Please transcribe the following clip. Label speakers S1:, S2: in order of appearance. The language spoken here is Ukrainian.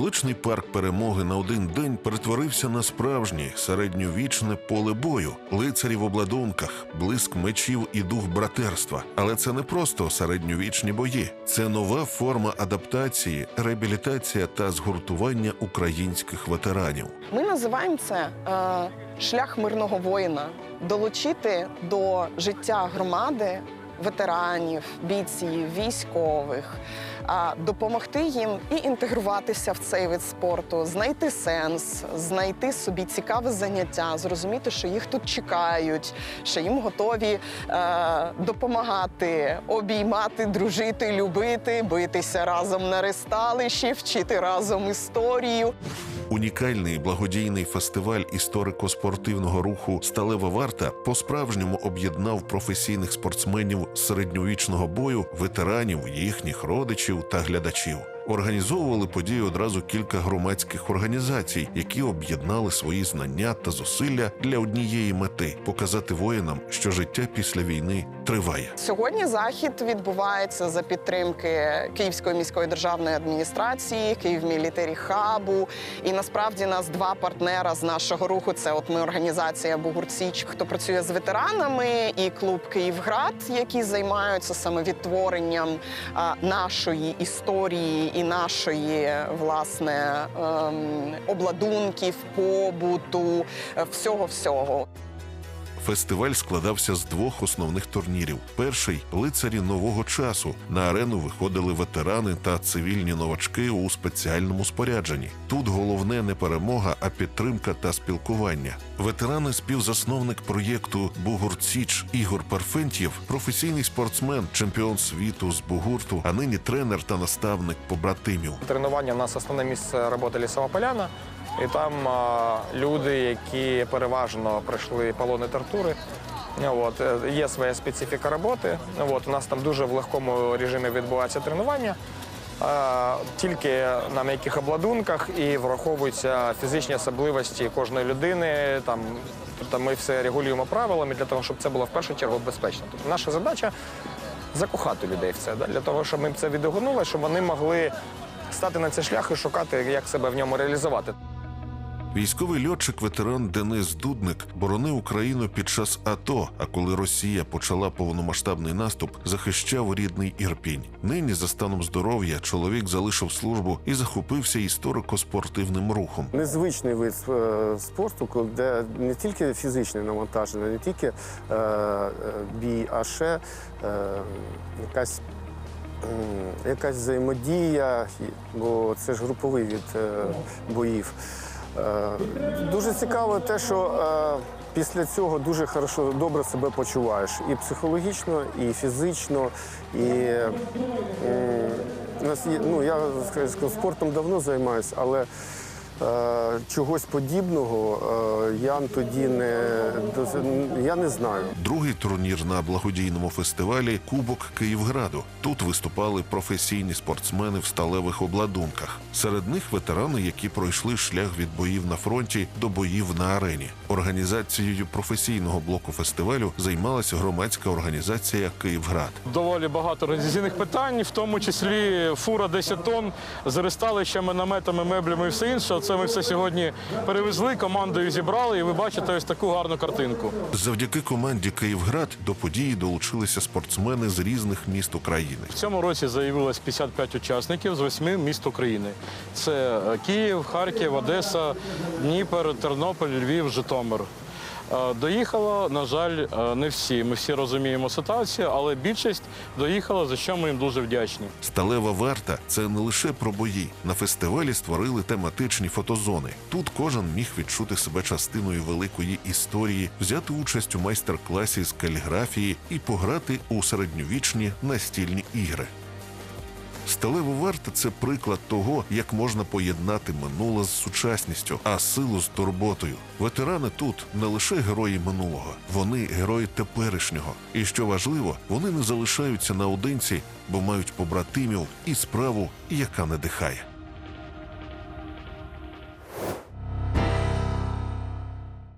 S1: Столичний парк перемоги на один день перетворився на справжнє середньовічне поле бою, лицарі в обладунках, блиск мечів і дух братерства. Але це не просто середньовічні бої, це нова форма адаптації, реабілітація та згуртування українських ветеранів.
S2: Ми називаємо це е, шлях мирного воїна долучити до життя громади ветеранів, бійців, військових, допомогти їм і інтегруватися в цей вид спорту, знайти сенс, знайти собі цікаве заняття, зрозуміти, що їх тут чекають, що їм готові е, допомагати, обіймати, дружити, любити, битися разом на ресталищі, вчити разом історію.
S1: Унікальний благодійний фестиваль історико-спортивного руху Сталева варта по-справжньому об'єднав професійних спортсменів середньовічного бою, ветеранів, їхніх родичів та глядачів. Організовували подію одразу кілька громадських організацій, які об'єднали свої знання та зусилля для однієї мети показати воїнам, що життя після війни триває.
S2: Сьогодні захід відбувається за підтримки Київської міської державної адміністрації, Київ Мілітарі Хабу. І насправді нас два партнера з нашого руху. Це от ми організація Бугурціч, хто працює з ветеранами, і клуб Київград, які займаються саме відтворенням нашої історії і нашої власне ем, обладунків, побуту, всього всього.
S1: Фестиваль складався з двох основних турнірів. Перший лицарі нового часу. На арену виходили ветерани та цивільні новачки у спеціальному спорядженні. Тут головне не перемога, а підтримка та спілкування. Ветерани, співзасновник проєкту Бугурціч Ігор Парфентьєв, професійний спортсмен, чемпіон світу з бугурту, а нині тренер та наставник побратимів.
S3: Тренування в нас основне місце роботи лісова поляна. І там люди, які переважно пройшли полони тортури. От, е, є своя специфіка роботи. От, у нас там дуже в легкому режимі відбувається тренування. Тільки на м'яких обладунках і враховуються фізичні особливості кожної людини. Там, тобто ми все регулюємо правилами для того, щоб це було в першу чергу безпечно. Тобто наша задача закохати людей в це, для того, щоб ми це відгонули, щоб вони могли стати на цей шлях і шукати, як себе в ньому реалізувати.
S1: Військовий льотчик, ветеран Денис Дудник боронив Україну під час АТО. А коли Росія почала повномасштабний наступ, захищав рідний Ірпінь. Нині за станом здоров'я чоловік залишив службу і захопився історико-спортивним рухом.
S4: Незвичний вид е, спорту, де не тільки фізичне навантаження, не тільки е, е, бій, а ще якась, якась взаємодія, бо це ж груповий від боїв. Е, дуже цікаво те, що е, після цього дуже хорошо, добре себе почуваєш. І психологічно, і фізично, і ну, я скажу, спортом давно займаюся, але чогось подібного е, я тоді не, я не знаю.
S1: Другий турнір на благодійному фестивалі Кубок Київграду. Тут виступали професійні спортсмени в сталевих обладунках. Серед них ветерани, які пройшли шлях від боїв на фронті до боїв на арені. Організацією професійного блоку фестивалю займалася громадська організація Київград.
S5: доволі багато організаційних питань, в тому числі фура 10 тонн з ресталищами, наметами, меблями і все інше. Це ми все сьогодні перевезли, командою зібрали, і ви бачите ось таку гарну картинку.
S1: Завдяки команді Київград до події долучилися спортсмени з різних міст України.
S5: В цьому році заявилось 55 учасників з восьми міст України. Це е, Київ, Харків, Одеса, Дніпер, Тернопіль, Львів, Житомир. Е, Доїхало, на жаль, е, не всі. Ми всі розуміємо ситуацію, але більшість доїхала, за що ми їм дуже вдячні.
S1: Сталева варта це не лише про бої. На фестивалі створили тематичні фотозони. Тут кожен міг відчути себе частиною великої історії, взяти участь у майстер-класі з каліграфії і пограти у середньовічні настільні ігри. Сталева варта це приклад того, як можна поєднати минуле з сучасністю, а силу з турботою. Ветерани тут не лише герої минулого, вони герої теперішнього. І що важливо, вони не залишаються наодинці, бо мають побратимів і справу, яка надихає.